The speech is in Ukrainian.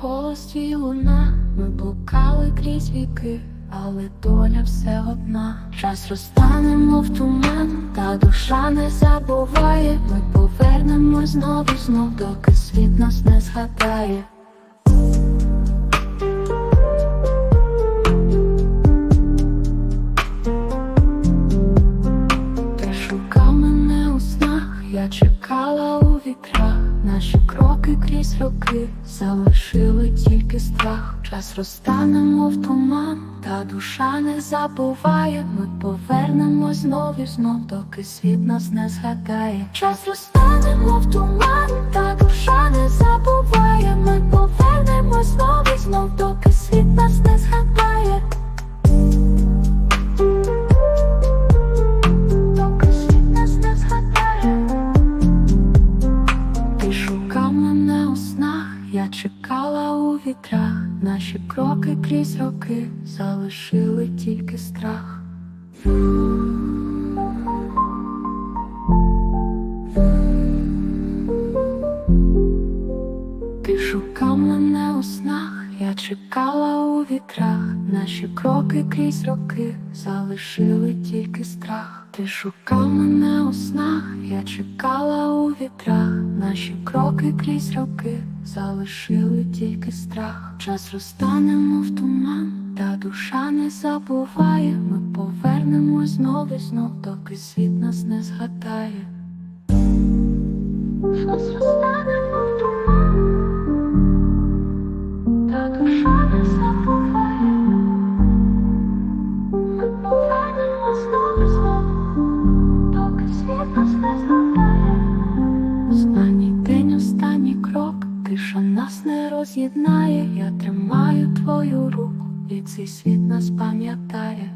голос твій луна, ми блукали крізь віки, але доля все одна. Час розтанемо в туман, та душа не забуває. Ми повернемо знову знов, доки світ нас не згадає. Ти шукав мене у снах, я чекала у вітрах, наші кроки крізь роки залишили тільки страх. Час розтанемо в туман, та душа не забуває. Ми повернемось знов і знов, доки світ нас не згадає. Час розтанемо в туман, вітрах. Наші кроки крізь роки залишили тільки страх. Ти шукав мене у снах, я чекала у вітрах, наші кроки крізь роки залишили тільки страх. Ти шукав мене у снах, чекала у вітрах, наші кроки крізь роки залишили тільки страх. Час розтанемо в туман, та душа не забуває. Ми повернемось знов і знов, доки світ нас не згадає. Час розтанемо в туман. Нас не роз'єднає. Я тримаю твою руку, і цей світ нас пам'ятає.